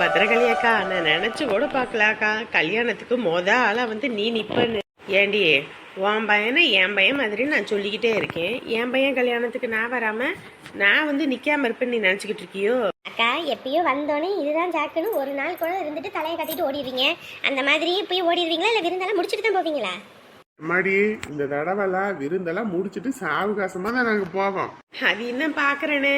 பத்திரகாளி அக்கா நான் நினைச்சு கூட பார்க்கலாக்கா. கல்யாணத்துக்கு மொத ஆளா வந்து நீ நிப்பன்னு. ஏண்டி உன் பையனை என் பையன் மாதிரி நான் சொல்லிக்கிட்டே இருக்கேன். என் பையன் கல்யாணத்துக்கு நான் வராம நான் வந்து நிக்காம இருப்பேன்னு நீ நினைச்சுக்கிட்டு இருக்கியோ? அக்கா எப்பயோ வந்தோடனே இதுதான் ஜாக்குன்னு ஒரு நாள் கூட இருந்துட்டு தலையை கட்டிட்டு ஓடிடுவீங்க அந்த மாதிரி போய் ஓடிடுவீங்களா இல்லை விருந்தெல்லாம் முடிச்சுட்டு தான் போவீங்களா? அம்மாடி இந்த தடவைலாம் விருந்தெல்லாம் முடிச்சிட்டு சாவகாசமா தான் நாங்க போவோம். அது என்ன பாக்குறேனே?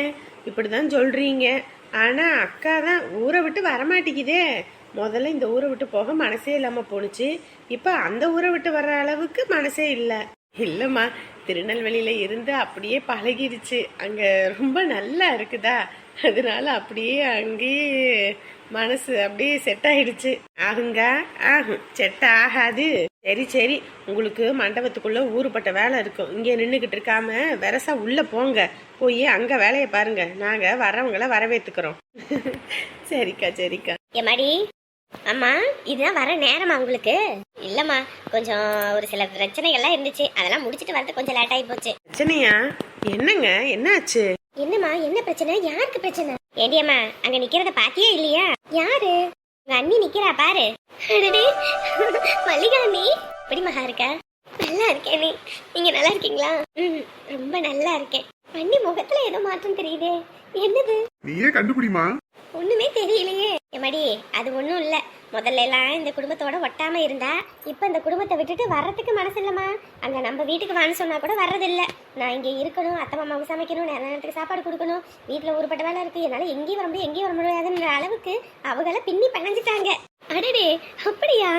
இப்படிதான் சொல்றீங்க. ஆனால் அக்கா தான் ஊரை விட்டு வரமாட்டேங்குதே. முதல்ல இந்த ஊரை விட்டு போக மனசே இல்லாமல் போணுச்சு. இப்போ அந்த ஊரை விட்டு வர்ற அளவுக்கு மனசே இல்லை. இல்லைம்மா திருநெல்வேலியில் இருந்து அப்படியே பழகிருச்சு. அங்கே ரொம்ப நல்லா இருக்குதா? அதனால அப்படியே அங்கேயே மனசு அப்படியே செட் ஆயிடுச்சு. ஆகுங்க ஆகும். செட் ஆகாது. சரி சரி. உங்களுக்கு மண்டபத்துக்குள்ள ஊருப்பட்ட வேலை இருக்கும். இங்கே நின்றுக்கிட்டு இருக்காம வெரசா உள்ள போங்க. போய் அங்க வேலையை பாருங்க. நாங்க வரவங்கள வரவேத்துக்கிறோம். சரிக்கா சரிக்கா. ஏமாடி அம்மா இதுதான் வர நேரமா உங்களுக்கு. இல்லம்மா கொஞ்சம் ஒரு சில பிரச்சனைகள்லாம் இருந்துச்சு. அதெல்லாம் முடிச்சிட்டு வரது கொஞ்சம் லேட் ஆகி போச்சு. பிரச்சனையா? என்னங்க? என்னாச்சு? என்னம்மா என்ன பிரச்சனை? யாருக்கு பிரச்சனை? ஏண்டியம்மா அங்க நிக்கிறத பாத்தியே இல்லையா? யாரு? அண்ணி நிக்கிறா பாரு. அடடே, மல்லிகா அண்ணி எப்படி மகா இருக்க? நல்லா இருக்கேன். நீ நீங்க நல்லா இருக்கீங்களா? ம் ரொம்ப நல்லா இருக்கேன். அண்ணி முகத்துல ஏதோ மாற்றம் தெரியுதே. என்னது? நீயே கண்டுபிடிமா? ஒண்ணுமே தெரியலையே. எம்மாடி அது ஒன்றும் இல்லை. முதல்ல எல்லாம் இந்த குடும்பத்தோட ஒட்டாம இருந்தா இப்ப இந்த குடும்பத்தை விட்டுட்டு வர்றதுக்கு மனசு இல்லம்மா. அங்க நம்ம வீட்டுக்கு வான்னு சொன்னா கூட வர்றதில்ல. நான் இங்கே இருக்கணும் அத்தை மாமாவுக்கு சமைக்கணும் நேர நேரத்துக்கு சாப்பாடு கொடுக்கணும். வீட்டுல ஊருப்பட்ட வேலை இருக்கு. என்னால எங்கேயும் வர முடியும் எங்கேயும் வர முடியாதுன்ற அளவுக்கு அவங்கள பின்னி பணஞ்சிட்டாங்க. அடடே அப்படியா?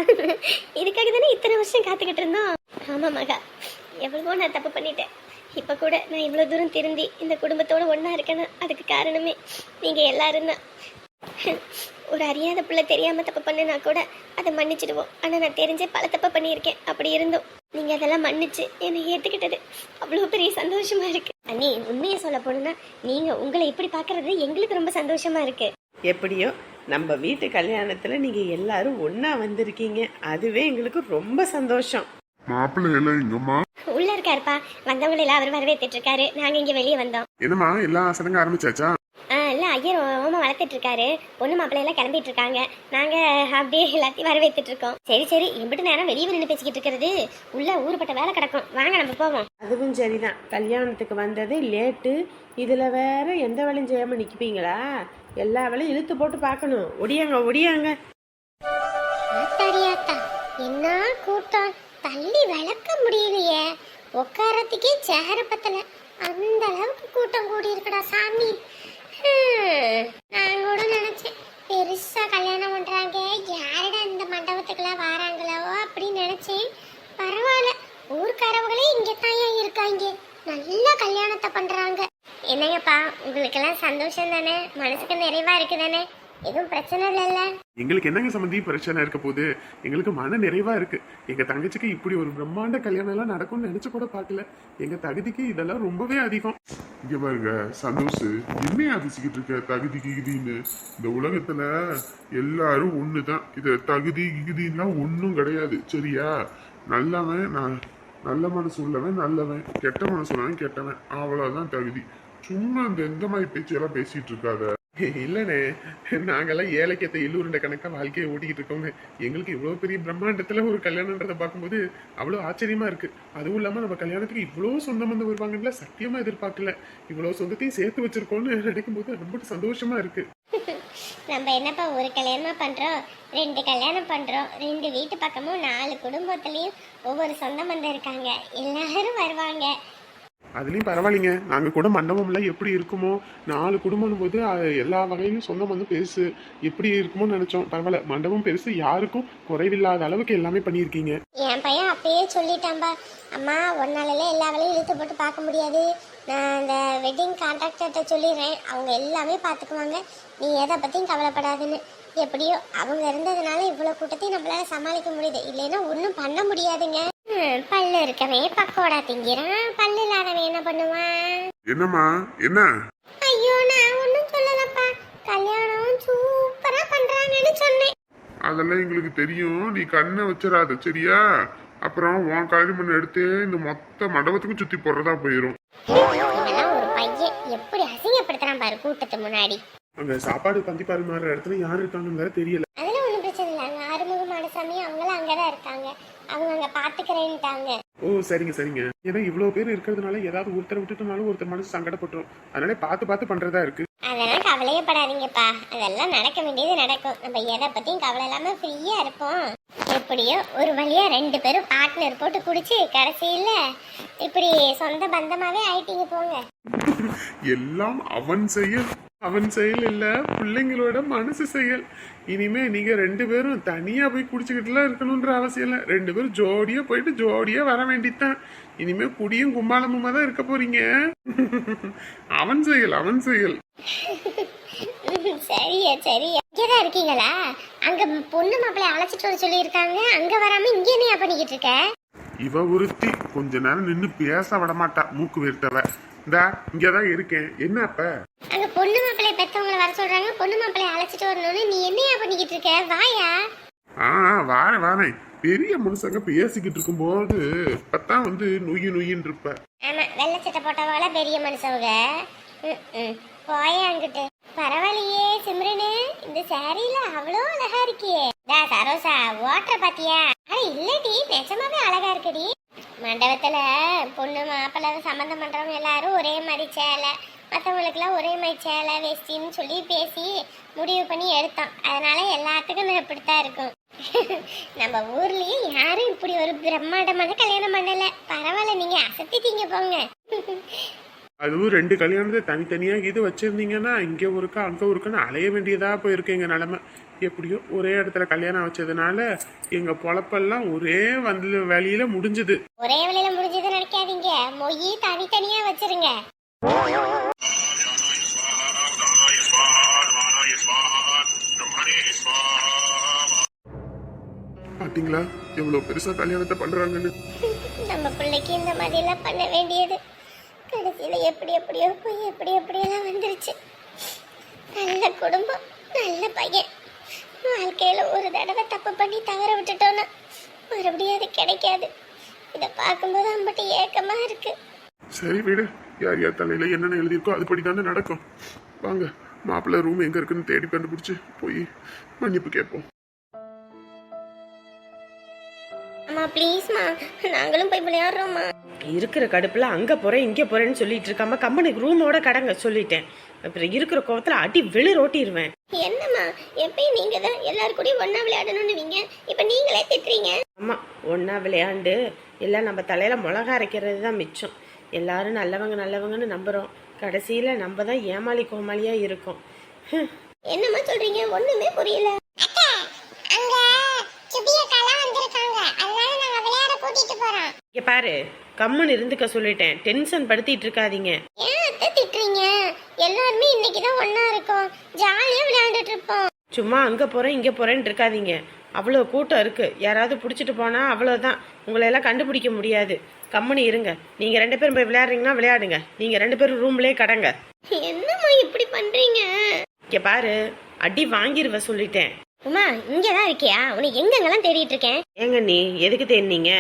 இதுக்காக தானே இத்தனை வருஷம் காத்துக்கிட்டு இருந்தோம்? ஆமா மகா. எவ்வளவோ நான் தப்பு பண்ணிட்டேன். இப்ப கூட நான் இவ்வளவு தூரம் திருந்தி இந்த குடும்பத்தோட ஒன்னா இருக்கேன்னா அதுக்கு காரணமே நீங்க எல்லாரும் தான். ஒரு அறியாத பிள்ளை தெரியாம தப்பு பண்ணனா கூட அதை மன்னிச்சிடுவோம். ஆனா நான் தெரிஞ்சே பல தப்பு பண்ணியிருக்கேன். அப்படி இருந்தோம். நீங்க அதெல்லாம் மன்னிச்சு என்னை ஏத்துக்கிட்டது. அவ்வளவு பெரிய சந்தோஷமா இருக்கு. அண்ணி உண்மையை சொல்ல போனா நீங்க உங்களை இப்படி பாக்குறது எங்களுக்கு ரொம்ப சந்தோஷமா இருக்கு. எப்படியோ நம்ம வீட்டு கல்யாணத்துல நீங்க எல்லாரும் ஒண்ணா வந்திருக்கீங்க. அதுவே எங்களுக்கு ரொம்ப சந்தோஷம். மாப்பிள்ளை எல்லாம் எங்கம்மா? உள்ள இருக்காருப்பா. வந்தவங்களை எல்லாம் அவர் வரவேத்துட்டு இருக்காரு. நாங்க இங்க வெளியே வந்தோம். என்னம்மா எல்லாம் சடங்கு ஆரம்பிச்சாச்சா? ஐயர் ஓமம் வளர்த்துட்டு இருக்காரு பொண்ணு மாப்பிள்ளை எல்லாம் கிளம்பிட்டு இருக்காங்க நாங்க அப்படியே எல்லாத்தையும் வரவேத்துட்டு இருக்கோம் சரி சரி இம்பிட்டு நேரம் வெளியே நின்று பேசிக்கிட்டு இருக்கிறது உள்ள ஊருப்பட்ட வேலை கிடக்கும். வாங்க நம்ம போவோம். அதுவும் சரிதான். கல்யாணத்துக்கு வந்தது லேட்டு. இதுல வேற எந்த வேலையும் செய்யாம நிற்பீங்களா எல்லா வேலையும் இழுத்து போட்டு பார்க்கணும். ஒடியாங்க ஒடியாங்க. என்ன கூட்டம்? தள்ளி விளக்க முடியலையே. உட்காரத்துக்கே சேர பத்தல. அந்த அளவுக்கு கூட்டம் கூடி இருக்குடா சாமி. நான் கூட நினைச்சேன். பெருசா கல்யாணம் பண்றாங்க. யாருடா இந்த மண்டபத்துக்குலாம் வராங்களோ அப்படின்னு நினைச்சேன். பரவாயில்ல. ஊர்க்காரவங்களே இங்க தான் இருக்காங்க. நல்ல கல்யாணத்தை பண்றாங்க. என்னங்கப்பா உங்களுக்கெல்லாம் சந்தோஷம் தானே மனசுக்கு நிறைவா இருக்கு தானே எதுவும் பிரச்சனை இல்லைல்ல? எங்களுக்கு என்னங்க சம்பந்தி பிரச்சனை இருக்க போகுது? எங்களுக்கு மன நிறைவா இருக்கு. எங்க தங்கச்சிக்கு இப்படி ஒரு பிரம்மாண்ட கல்யாணம் எல்லாம் நடக்கும்னு நினைச்சு கூட பார்க்கல. எங்க தகுதிக்கு இதெல்லாம் ரொம்பவே அதிகம். இங்க பாருங்க சந்தோஷ் என்ன அதிசிக்கிட்டு இருக்க? தகுதி கிகுதின்னு. இந்த உலகத்துல எல்லாரும் ஒண்ணுதான். இது தகுதி கிகுதின்லாம் ஒன்றும் கிடையாது. சரியா? நல்லவன் நான் நல்ல மனசு உள்ளவன் நல்லவன். கெட்ட மனசு உள்ளவன் கெட்டவன். அவ்வளவுதான் தகுதி. சும்மா இந்த எந்த மாதிரி பேச்செல்லாம் பேசிட்டு இருக்காத. இல்லைண்ணே நாங்கெல்லாம் ஏழைக்கத்தை இல்லூருண்ட கணக்காக வாழ்க்கையை ஓட்டிக்கிட்டு இருக்கோங்க எங்களுக்கு இவ்வளோ பெரிய பிரம்மாண்டத்தில் ஒரு கல்யாணன்றதை பார்க்கும்போது அவ்வளோ ஆச்சரியமா இருக்கு. அதுவும் இல்லாமல் நம்ம கல்யாணத்துக்கு இவ்வளோ சொந்தம் வந்து வருவாங்கன்னு சத்தியமாக எதிர்பார்க்கல. இவ்வளோ சொந்தத்தையும் சேர்த்து வச்சிருக்கோம்னு நினைக்கும் போது ரொம்ப சந்தோஷமா இருக்கு. நம்ம என்னப்பா ஒரு கல்யாணமா பண்றோம் ரெண்டு கல்யாணம் பண்றோம் ரெண்டு வீட்டு பக்கமும் நாலு குடும்பத்துலயும் ஒவ்வொரு சொந்த பந்தம் இருக்காங்க. எல்லாரும் வருவாங்க. அதுலேயும் பரவாயில்லைங்க. நாங்கள் கூட மண்டபம்லாம் எப்படி இருக்குமோ நாலு குடும்பம் போது எல்லா வகையிலும் சொந்தம் வந்து பெருசு. எப்படி இருக்குமோ நினைச்சோம். பரவாயில்ல. மண்டபம் பெருசு யாருக்கும் குறைவில்லாத அளவுக்கு எல்லாமே பண்ணியிருக்கீங்க. என் பையன் அப்பயே சொல்லிட்டான்பா அம்மா ஒரு நாளில் எல்லா வேலையும் இழுத்து போட்டு பார்க்க முடியாது. நான் அந்த வெட்டிங் கான்ட்ராக்டர்கிட்ட சொல்லிடுறேன். அவங்க எல்லாமே பார்த்துக்குவாங்க. நீ எதை பற்றியும் கவலைப்படாதுன்னு. எப்படியோ அவங்க இருந்ததுனால இவ்வளோ கூட்டத்தையும் நம்மளால சமாளிக்க முடியுது. இல்லைன்னா ஒன்றும் பண்ண முடியாதுங்க. பல்லு இருக்கவன் பக்கோடா திங்கிறான். பல்லு இல்லாதவன் என்ன பண்ணுவான்? என்னம்மா? என்ன? ஐயோ நான் ஒன்றும் சொல்லலப்பா. கல்யாணம் சூப்பரா பண்றாங்கன்னு சொன்னேன். அதெல்லாம் எங்களுக்கு தெரியும். நீ கண்ணை வச்சிடாத சரியா? அப்புறம் உன் களிமண் எடுத்து இந்த மொத்த மண்டபத்துக்கும் சுத்தி போடுறதா போயிரும். இவெல்லாம் ஒரு பையன் எப்படி அசிங்கப்படுத்துறான் பாரு கூட்டத்து முன்னாடி. அங்க சாப்பாடு பந்தி பரிமாறுற இடத்துல யார் இருக்காங்கன்னு வேற தெரியல ஒன்றும் பிரச்சனை இல்லை அங்கே ஆறுமுக மாடசாமி அவங்களும் அங்கே தான் இருக்காங்க அவங்க அங்கே பார்த்துக்கிறேன்ட்டாங்க ஓ சரிங்க சரிங்க. ஏன்னா இவ்வளவு பேர் இருக்கிறதுனால ஏதாவது ஒருத்தரை விட்டுட்டனாலும் ஒருத்தர் மனசு சங்கடப்பட்டுரும். அதனால பார்த்து பார்த்து பண்றதா இருக்கு. அதெல்லாம் கவலையப்படாதீங்கப்பா. அதெல்லாம் நடக்க வேண்டியது நடக்கும். நம்ம எதை பற்றியும் கவலை இல்லாமல் ஃப்ரீயாக இருப்போம். எப்படியோ ஒரு வழியா ரெண்டு பேரும் பார்ட்னர் போட்டு குடிச்சு கடைசியில் இப்படி சொந்த பந்தமாகவே ஆயிட்டீங்க போங்க. எல்லாம் அவன் செயல். அவன் செயல் இல்ல. பிள்ளைங்களோட மனசு செயல். இனிமே நீங்க ரெண்டு பேரும் தனியா போய் குடிச்சுக்கிட்டுலாம் இருக்கணும்ன்ற அவசியம் இல்லை. ரெண்டு பேரும் ஜோடியா போயிட்டு ஜோடியா வர வேண்டியதுதான் இனிமே குடியும் கும்மாளமுமா தான் இருக்க போறீங்க? அவன் செயல் அவன் செயல். சரியா சரியா. இங்கே தான் இருக்கீங்களா? அங்கே பொண்ணு மாப்பிள்ளை அழைச்சிட்டு வர சொல்லியிருக்காங்க. அங்கே வராமல் இங்கே என்ன பண்ணிக்கிட்டு இருக்க? இவ ஒருத்தி கொஞ்ச நேரம் நின்னு பேச விட மாட்டா. மூக்கு வீர்த்தவ இந்தா இங்கதான் இருக்கேன். என்ன அப்ப? அங்கே பொண்ணு மாப்பிள்ளை பெற்றவங்கள வர சொல்கிறாங்க பொண்ணு மாப்பிள்ளை அழைச்சிட்டு வரணும்னு நீ என்னையா பண்ணிக்கிட்டு இருக்க? வாயா? ஆ வாரேன் வாரேன் பெரிய மனுஷங்க பேசிக்கிட்டு இருக்கும்போது இப்பதான் வந்து நொய்யு நொய்யின்னு இருப்ப. ஆமா வெள்ளை சட்டை போட்டவங்கள பெரிய மனுஷவங்க. போயே அங்கிட்டு. பரவாயில்லையே சிம்ரனு. இந்த சாரியில அவ்வளோ அழகா இருக்கியே. டா சரோசா ஓட்டுற பாத்தியா? இல்லடி நிஜமாவே அழகா இருக்குடி. மண்டபத்தில் பொண்ணு மாப்பிள்ளை சம்மந்தம் பண்ணுறவங்க எல்லாரும் ஒரே மாதிரி சேலை. மற்றவங்களுக்குலாம் ஒரே மாதிரி சேலை வேஷ்டின்னு சொல்லி பேசி முடிவு பண்ணி எடுத்தோம். அதனால எல்லாத்துக்கும் இப்படித்தான் இருக்கும். நம்ம ஊர்லேயும் யாரும் இப்படி ஒரு பிரம்மாண்டமான கல்யாணம் பண்ணலை. பரவாயில்ல நீங்கள் அசத்திட்டீங்க போங்க. அதுவும் ரெண்டு கல்யாணத்தை தனித்தனியா இது வச்சிருந்தீங்கன்னா இங்க ஒருக்கா அங்க ஒருக்கான்னு அலைய வேண்டியதா போயிருக்கு எங்க நிலைமை. எப்படியோ ஒரே இடத்துல கல்யாணம் வச்சதுனால எங்க பொழப்பெல்லாம் ஒரே வந்து வேலையில முடிஞ்சது. ஒரே வேலையில முடிஞ்சது நினைக்காதீங்க. மொய் தனித்தனியா வச்சிருங்க. பாத்தீங்களா? எவ்வளவு பெருசா கல்யாணத்தை பண்றாங்கன்னு. நம்ம பிள்ளைக்கு இந்த மாதிரி எல்லாம் பண்ண வேண்டியது. கடைசியில் எப்படி எப்படியோ போய் எப்படி எப்படியெல்லாம் வந்துருச்சு. நல்ல குடும்பம் நல்ல பையன். வாழ்க்கையில் ஒரு தடவை தப்பு பண்ணி தவற விட்டுட்டோன்னா மறுபடியும் அது கிடைக்காது. இதை பார்க்கும்போது அம்பட்டு ஏக்கமாக இருக்கு. சரி வீடு. யார் யார் தலையில் என்னென்ன எழுதியிருக்கோ அதுபடி தானே நடக்கும். வாங்க மாப்பிள்ளை ரூம் எங்கே இருக்குன்னு தேடி கண்டுபிடிச்சி போய் மன்னிப்பு கேட்போம். அம்மா ப்ளீஸ்மா நாங்களும் போய் விளையாடுறோம்மா. இருக்கிற கடுப்புல அங்க போறேன் இங்க போறேன்னு சொல்லிட்டு இருக்காம கம்பெனிக்கு ரூமோட கடங்க சொல்லிட்டேன். அப்புறம் இருக்கிற கோவத்துல அடி வெளி ரோட்டிடுவேன் என்னம்மா எப்பயும் நீங்க தான் எல்லாரும் கூடயும் ஒண்ணா விளையாடணும்னு நீங்க? இப்ப நீங்களே திட்டுறீங்க. ஆமா ஒண்ணா விளையாண்டு எல்லாம் நம்ம தலையில மிளகா அரைக்கிறது தான் மிச்சம். எல்லாரும் நல்லவங்க நல்லவங்கன்னு நம்புறோம். கடைசியில நம்ம தான் ஏமாளி கோமாளியா இருக்கோம். என்னம்மா சொல்றீங்க? ஒண்ணுமே புரியல. அங்க இங்க பாரு கம்முன்னு இருந்துக்க சொல்லிட்டேன். டென்ஷன் படுத்திட்டு இருக்காதீங்க. ஏன் அத்தை திட்டுறீங்க? எல்லாருமே இன்னைக்கு தான் ஒண்ணா இருக்கோம். ஜாலியா விளையாண்டுட்டு இருப்போம். சும்மா அங்க போறேன் இங்க போறேன்னு இருக்காதீங்க. அவ்வளோ கூட்டம் இருக்கு. யாராவது பிடிச்சிட்டு போனா அவ்வளோதான் உங்களை எல்லாம் கண்டுபிடிக்க முடியாது. கம்முன்னு இருங்க. நீங்க ரெண்டு பேரும் போய் விளையாடுறீங்கன்னா விளையாடுங்க. நீங்க ரெண்டு பேரும் ரூம்லயே கடங்க. என்னம்மா இப்படி பண்றீங்க? இங்க பாரு அடி வாங்கிருவ சொல்லிட்டேன். உமா இங்க தான் இருக்கியா? உன்னை எங்கெங்கெல்லாம் தேடிட்டு இருக்கேன்? ஏங்க நீ எதுக்கு தேடினீங்க?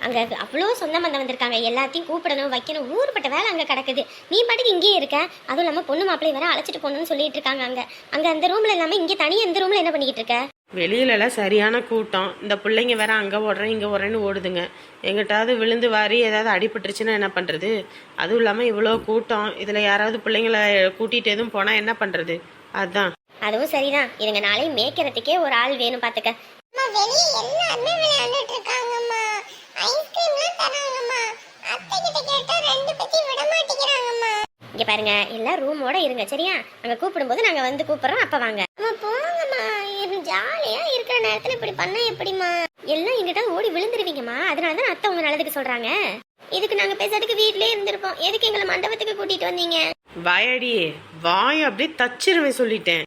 அங்க அவ்வளோ சொந்த பந்தம் வந்திருக்காங்க எல்லாத்தையும் கூப்பிடணும் வைக்கணும். ஊர்பட்ட வேலை அங்க கிடக்குது. நீ பாட்டுக்கு இங்கேயே இருக்க. அதுவும் இல்லாம பொண்ணு மாப்பிள்ளை வர அழைச்சிட்டு போகணும்னு சொல்லிட்டு இருக்காங்க அங்க. அங்க அந்த ரூம்ல இல்லாம இங்க தனியா இந்த ரூம்ல என்ன பண்ணிக்கிட்டு இருக்க? வெளியில எல்லாம் சரியான கூட்டம். இந்த பிள்ளைங்க வேற அங்க ஓடுறேன் இங்க ஓடுறேன்னு ஓடுதுங்க. எங்கிட்டாவது விழுந்து வாரி ஏதாவது அடிபட்டுருச்சுன்னா என்ன பண்றது? அதுவும் இல்லாம இவ்வளோ கூட்டம். இதுல யாராவது பிள்ளைங்கள கூட்டிட்டு எதுவும் போனா என்ன பண்றது? அதான். அதுவும் சரிதான். இதுங்க நாளை மேய்க்கிறதுக்கே ஒரு ஆள் வேணும் பாத்துக்க. வெளியே எல்லாருமே விளையாண்டுட்டு இருக்காங்கம்மா ஐஸ்கிரீம்லாம் தராங்கம்மா. அத்தை கிட்ட கேட்டா ரெண்டு பத்தி விட மாட்டேங்கிறாங்கம்மா. இங்க பாருங்க எல்லாம் ரூமோட இருங்க சரியா? அங்க கூப்பிடும்போது நாங்க வந்து கூப்பிடுறோம் அப்ப வாங்க. போங்கம்மா. ஜாலியா இருக்கிற நேரத்துல இப்படி பண்ணா எப்படிம்மா? எல்லாம் எங்கிட்ட ஓடி விழுந்துருவீங்கம்மா. அதனால தான் அத்தை உங்க நல்லதுக்கு சொல்றாங்க. இதுக்கு நாங்க பேசுறதுக்கு வீட்லயே இருந்திருப்போம். எதுக்கு எங்களை மண்டபத்துக்கு கூட்டிட்டு வந்தீங்க? வாயடி வாய் அப்படியே தச்சிருவேன் சொல்லிட்டேன்.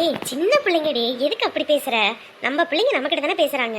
ஏய் சின்ன பிள்ளைங்கடி எதுக்கு அப்படி பேசுற? நம்ம பிள்ளைங்க நம்ம கிட்ட தானே பேசுறாங்க.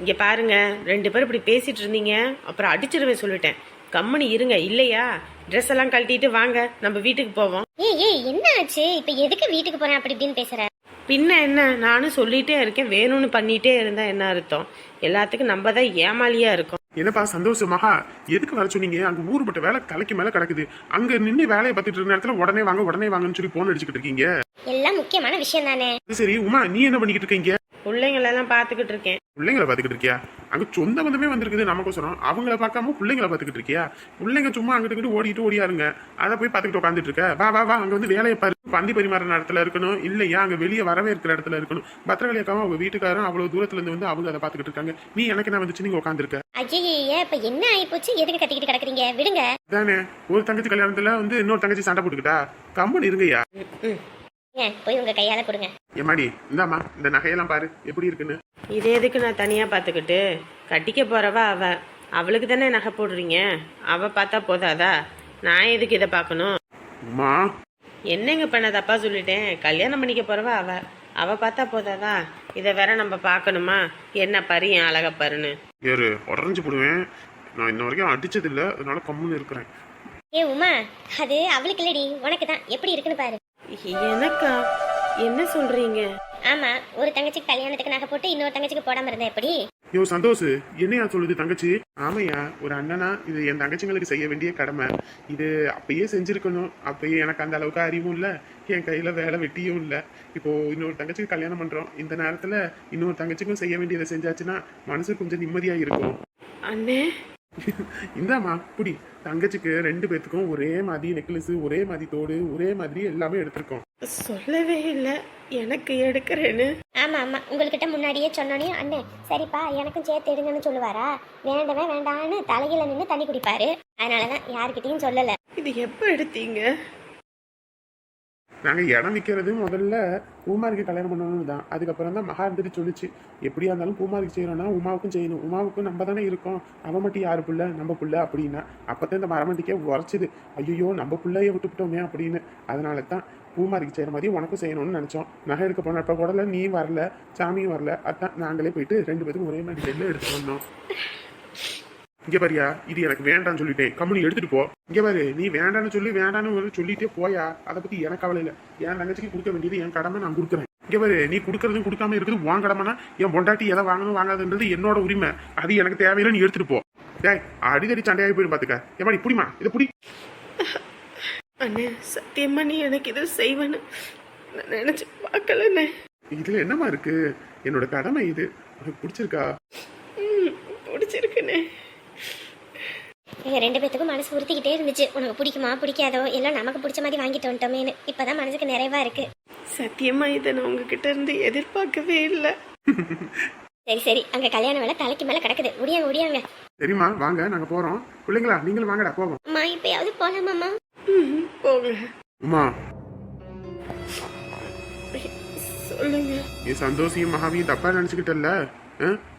இங்க பாருங்க ரெண்டு பேரும் இப்படி பேசிட்டு இருந்தீங்க. அப்புறம் அடிச்சிருவேன் சொல்லிட்டேன். கம்முனு இருங்க இல்லையா? ட்ரெஸ் எல்லாம் கழட்டிட்டு வாங்க நம்ம வீட்டுக்கு போவோம். ஏய் ஏய் என்ன ஆச்சு? இப்ப எதுக்கு வீட்டுக்கு போறேன் அப்படி இப்படின்னு பேசுற? பின்ன என்ன? நானும் சொல்லிட்டே இருக்கேன் வேணும்னு பண்ணிட்டே இருந்தா என்ன அர்த்தம்? எல்லாத்துக்கும் நம்ம தான் ஏமாளியா இருக்கோம். என்னப்பா சந்தோஷம் மகா எதுக்கு வர சொன்னீங்க? அங்க ஊருப்பட்ட வேலை தலைக்கு மேல கிடக்குது. அங்க நின்று வேலையை பார்த்துட்டு இருக்க நேரத்துல உடனே வாங்க உடனே வாங்கன்னு சொல்லி போன் அடிச்சுக்கிட்டு இருக்கீங்க. எல்லாம் முக்கியமான விஷயம் தானே சரி உமா நீ என்ன பண்ணிக்கிட்டு இருக்கீங்க? பிள்ளைங்களெல்லாம் பார்த்துக்கிட்டு இருக்கேன். பிள்ளைங்களை பார்த்துக்கிட்டு இருக்கியா? அங்க சொந்த பந்தமே வந்திருக்குது நமக்கோசரம் அவங்கள பார்க்காம பிள்ளைங்களை பார்த்துக்கிட்டு இருக்கியா? பிள்ளைங்க சும்மா அங்கிட்டு இங்கிட்டு ஓடிட்டு ஓடியாருங்க. அதை போய் பார்த்துக்கிட்டு உட்காந்துட்டு இருக்க. வா வா வா அங்க வந்து வேலையை பாரு. பந்தி பரிமாற இடத்துல இருக்கணும். இல்லையா? அங்க வெளியே வரவே இருக்கிற இடத்துல இருக்கணும். பத்திரகாளி அக்காவும் அவங்க வீட்டுக்காரரும் அவ்வளவு தூரத்துல இருந்து வந்து அவங்க அதை பார்த்துக்கிட்டு இருக்காங்க. நீ எனக்கு என்ன வந்துச்சு நீங்க உட்காந்துருக்க ஐயே இப்ப என்ன ஆயிப்போச்சு? எதுக்கு கத்திக்கிட்டு கிடக்குறீங்க? விடுங்க. தானே ஒரு தங்கச்சி கல்யாணத்துல வந்து இன்னொரு தங்கச்சி சண்டை போட்டுக்கிட்டா? கம்பெனி இருங்கய்யா. போய் உங்க கையால கொடுங்க. ஏமாடி இந்தாம்மா இந்த நகையெல்லாம் பாரு எப்படி இருக்குன்னு. இது எதுக்கு நான் தனியாக பார்த்துக்கிட்டு? கட்டிக்க போகிறவ அவ. அவளுக்கு தானே நகை போடுறீங்க? அவள் பார்த்தா போதாதா? நான் எதுக்கு இதை பார்க்கணும்? உமா என்னங்க பண்ண தப்பா சொல்லிட்டேன்? கல்யாணம் பண்ணிக்க போகிறவ அவ. அவள் பார்த்தா போதாதா? இதை வேற நம்ம பார்க்கணுமா? என்ன பாரு என் அழகா பாருன்னு. ஏறு உடஞ்சு போடுவேன். நான் இன்ன வரைக்கும் அடிச்சது இல்ல அதனால கம்முன்னு இருக்கிறேன். ஏ உமா அது அவளுக்கு இல்லடி உனக்கு தான். எப்படி இருக்குன்னு பாரு. எனக்கா என்ன சொல்றீங்க? ஆமா ஒரு தங்கச்சிக்கு கல்யாணத்துக்கு நகை போட்டு இன்னொரு தங்கச்சிக்கு போடாம இருந்தா எப்படி? யோ சந்தோஷ் என்னையா சொல்லுது தங்கச்சி? ஆமையா ஒரு அண்ணனா இது என் தங்கச்சிங்களுக்கு செய்ய வேண்டிய கடமை. இது அப்பயே செஞ்சிருக்கணும். அப்பயே எனக்கு அந்த அளவுக்கு அறிவும் இல்ல. என் கையில வேலை வெட்டியும் இல்ல. இப்போ இன்னொரு தங்கச்சிக்கு கல்யாணம் பண்றோம். இந்த நேரத்துல இன்னொரு தங்கச்சிக்கும் செய்ய வேண்டியதை செஞ்சாச்சுன்னா மனசு கொஞ்சம் நிம்மதியா இருக்கும். அண்ணே. இந்தாம்மா புடி. தங்கச்சிக்கு ரெண்டு பேத்துக்கும் ஒரே மாதிரி நெக்லஸ் ஒரே மாதிரி தோடு ஒரே மாதிரி எல்லாமே எடுத்திருக்கோம். சொல்லவே இல்லை. எனக்கு எடுக்கிறேன்னு. ஆமா ஆமா. உங்கள்கிட்ட முன்னாடியே சொன்னோனே அண்ணே சரிப்பா எனக்கும் சேர்த்து எடுங்கன்னு சொல்லுவாரா? வேண்டவே வேண்டான்னு தலையில நின்று தண்ணி குடிப்பாரு. அதனாலதான் யாருக்கிட்டையும் சொல்லல. இது எப்போ எடுத்தீங்க? நாங்க இடம் விற்கிறது முதல்ல பூமாரிக்கு கல்யாணம் பண்ணணும் தான். அதுக்கப்புறம் தான் மகா இருந்துட்டு சொல்லிச்சு. எப்படியா இருந்தாலும் பூமாரிக்கு செய்யறோம்னா உமாவுக்கும் செய்யணும். உமாவுக்கும் நம்ம தானே இருக்கோம். அவன் மட்டும் யாரு புள்ள? நம்ம புள்ள அப்படின்னா. அப்பதான் இந்த மரமண்டிக்கே உரைச்சுது. ஐயோ நம்ம பிள்ளைய விட்டுவிட்டோமே அப்படின்னு. அதனால தான் பூமாரிக்கு செய்கிற மாதிரி உனக்கும் செய்யணும்னு நினச்சோம். நகை எடுக்க போனப்போ கூட நீ வரல சாமியும் வரல. அதான் நாங்களே போயிட்டு ரெண்டு பேருக்கும் ஒரே மாதிரி செல்லு எடுத்து வந்தோம். இங்க பாரியா இது எனக்கு வேண்டாம்னு சொல்லிட்டேன் கம்பெனி எடுத்துட்டு போ. இங்க பாரு நீ வேண்டாம்னு சொல்லி வேண்டாம்னு சொல்லிட்டே போயா? அதை பத்தி எனக்கு கவலை இல்லை. என் தங்கச்சிக்கு கொடுக்க வேண்டியது என் கடமை நான் கொடுக்குறேன். இங்க பாரு நீ கொடுக்கறதும் கொடுக்காம இருக்கிறது உன் கடமைனா என் பொண்டாட்டி எதை வாங்கணும் வாங்காதுன்றது என்னோட உரிமை. அது எனக்கு தேவையில்லை நீ எடுத்துட்டு போ. டேய் அடிக்கடி சண்டையாகி போயிடும் பாத்துக்க. ஏமாடி புடிமா? இதை புடி. அண்ணே சத்தியமா நீ எனக்கு இதை செய்வேன்னு நான் நினைச்சு பார்க்கலண்ணே. இதுல என்னமா இருக்கு? என்னோட கடமை இது. உனக்கு பிடிச்சிருக்கா? ம், பிடிச்சிருக்குண்ணே. எங்க ரெண்டு பேத்துக்கும் மனசு உறுத்திக்கிட்டே இருந்துச்சு. உனக்கு பிடிக்குமா பிடிக்காதோ? எல்லாம் நமக்கு பிடிச்ச மாதிரி வாங்கிட்டு வந்துட்டோமேனு இப்பதான் மனசுக்கு நிறைவா இருக்கு. சத்தியமா இதை நான் உங்ககிட்ட இருந்து எதிர்பார்க்கவே இல்லை. சரி சரி. அங்க கல்யாண வேலை தலைக்கு மேல கிடக்குது. முடியாங்க முடியாங்க சரிம்மா வாங்க. நாங்க போறோம். பிள்ளைங்களா நீங்களும் வாங்கடா போவோம். அம்மா இப்பயாவது போலாமாம்மா? ம், போங்க. உமா சொல்லுங்க. என் சந்தோஷியும் மகாவியும் தப்பா நினைச்சுக்கிட்டல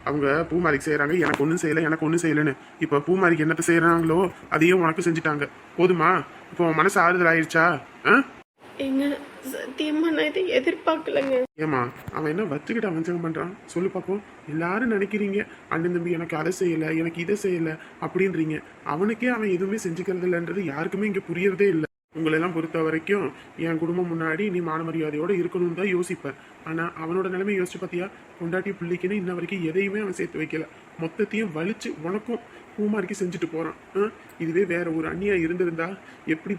அவங்க பூமாரிக்கு செய்யறாங்க எனக்கு ஒன்றும் செய்யல எனக்கு ஒன்றும் செய்யலன்னு. இப்போ பூமாரிக்கு என்னத்த செய்யறாங்களோ அதையும் உனக்கு செஞ்சுட்டாங்க. போதுமா? இப்போ உன் மனசு ஆறுதல் ஆயிடுச்சா ஆ? சத்தியமா நான் இதை எதிர்பார்க்கலங்க. ஏம்மா அவன் என்ன வச்சுக்கிட்டு அவஞ்சகம் பண்றான்? சொல்லு பார்ப்போம் எல்லாரும் நினைக்கிறீங்க அண்ணன் தம்பி எனக்கு அதை செய்யல எனக்கு இதை செய்யல அப்படின்றீங்க. அவனுக்கே அவன் எதுவுமே செஞ்சுக்கிறது இல்லைன்றது யாருக்குமே இங்க புரியறதே இல்லை. உங்களெல்லாம் பொறுத்த வரைக்கும் என் குடும்பம் முன்னாடி நீ மான மரியாதையோடு இருக்கணும்னு தான் யோசிப்பேன். ஆனால் அவனோட நிலைமை யோசிச்சு பார்த்தியா? கொண்டாட்டி பிள்ளைக்குன்னு இன்ன வரைக்கும் எதையுமே அவன் சேர்த்து வைக்கல. மொத்தத்தையும் வலிச்சு உனக்கும் பூமாரிக்கு செஞ்சுட்டு போகிறான் ஆ? இதுவே வேற ஒரு அண்ணியா இருந்திருந்தா எப்படி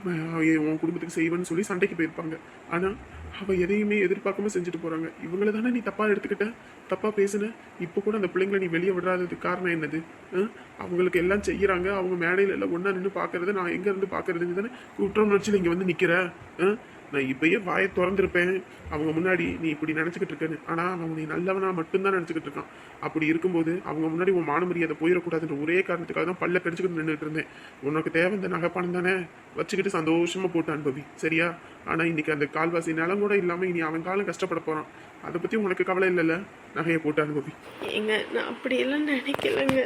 உன் குடும்பத்துக்கு செய்வேன்னு சொல்லி சண்டைக்கு போயிருப்பாங்க. ஆனால் அவள் எதையுமே எதிர்பார்க்காம செஞ்சுட்டு போகிறாங்க இவங்கள தானே நீ தப்பாக எடுத்துக்கிட்ட? தப்பாக பேசுன? இப்போ கூட அந்த பிள்ளைங்களை நீ வெளியே விடாததுக்கு காரணம் என்னது? ஆ? அவங்களுக்கு எல்லாம் செய்கிறாங்க அவங்க மேடையில் எல்லாம் ஒன்றா நின்று பார்க்கறது நான் எங்கேருந்து இருந்து தானே குற்றம் உணர்ச்சியில இங்கே வந்து நிற்கிற ஆ? நான் இப்பயே வாயை திறந்திருப்பேன். அவங்க முன்னாடி நீ இப்படி நினச்சிக்கிட்டு இருக்கேன்னு. ஆனால் அவன் நீ நல்லவனா மட்டும்தான் நினச்சிக்கிட்டு இருக்கான். அப்படி இருக்கும்போது அவங்க முன்னாடி உன் மானமரியாதை போயிடக்கூடாதுன்ற ஒரே காரணத்துக்காக தான் பல்ல கடிச்சிக்கிட்டு நின்றுட்டு இருந்தேன். உனக்கு தேவை இந்த நகைப்பணம் தானே? வச்சுக்கிட்டு சந்தோஷமாக போட்டு அனுபவி. சரியா? ஆனால் இன்னைக்கு அந்த கால்வாசி நிலம் கூட இல்லாமல் இனி அவன் காலம் கஷ்டப்பட போகிறான் அதை பற்றி உனக்கு கவலை இல்லைல்ல? நகையை போட்டு அனுபவி. ஏங்க நான் அப்படியெல்லாம் நினைக்கலங்க.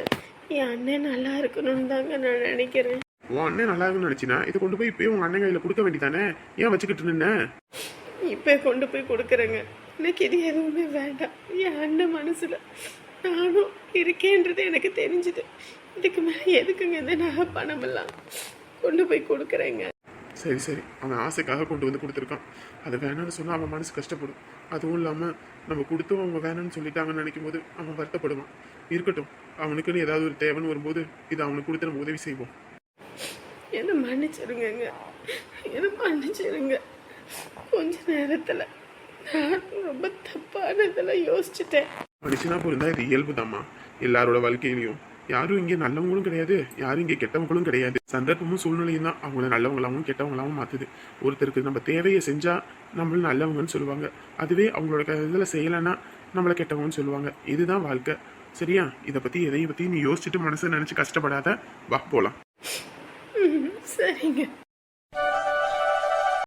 என் அண்ணன் நல்லா இருக்கணும்னு தாங்க நான் நினைக்கிறேன். உன் அண்ணன் நல்லா இருக்குன்னு நினைச்சினா இதை கொண்டு போய் இப்பயே உங்க அண்ணன் கையில கொடுக்க வேண்டியதானே? ஏன் வச்சுக்கிட்டு நின்ன? இப்போ கொண்டு போய் கொடுக்குறேங்க. எனக்கு இது எதுவுமே வேண்டாம். என் அண்ணன் மனசுல நானும் இருக்கேன்றது எனக்கு தெரிஞ்சுது. இதுக்கு மேலே எதுக்குங்க இந்த நகை பணமெல்லாம் கொண்டு போய் கொடுக்குறேங்க? சரி சரி. அவன் ஆசைக்காக கொண்டு வந்து கொடுத்துருக்கான். அதை வேணாம்னு சொன்னா அவன் மனசு கஷ்டப்படும். அதுவும் இல்லாம நம்ம கொடுத்தும் அவங்க வேணாம்னு சொல்லிட்டாங்கன்னு நினைக்கும் போது அவன் வருத்தப்படுவான். இருக்கட்டும் அவனுக்குன்னு ஏதாவது ஒரு தேவைன்னு வரும்போது இது அவனுக்கு கொடுத்து நம்ம உதவி செய்வோம். என்னை மன்னிச்சிருங்கங்க. என்ன மன்னிச்சிருங்க. கொஞ்ச நேரத்தில் நான் ரொம்ப தப்பானதெல்லாம் யோசிச்சுட்டேன். மனுஷனா பிறந்தா இது இயல்புதாம்மா. எல்லாரோட வாழ்க்கையிலையும். யாரும் இங்கே நல்லவங்களும் கிடையாது. யாரும் இங்கே கெட்டவங்களும் கிடையாது. சந்தர்ப்பமும் சூழ்நிலையும் தான். அவங்கள நல்லவங்களாவும் கெட்டவங்களாவும் மாற்றுது ஒருத்தருக்கு நம்ம தேவையை செஞ்சால் நம்மள நல்லவங்கன்னு சொல்லுவாங்க. அதுவே அவங்களோட க- செய்யலைன்னா நம்மள கெட்டவங்கன்னு சொல்லுவாங்க. இதுதான் வாழ்க்கை. சரியா? இதை பத்தி எதையும் பற்றி நீ யோசிச்சுட்டு மனசை நினச்சி கஷ்டப்படாத. வா போகலாம் சரிங்க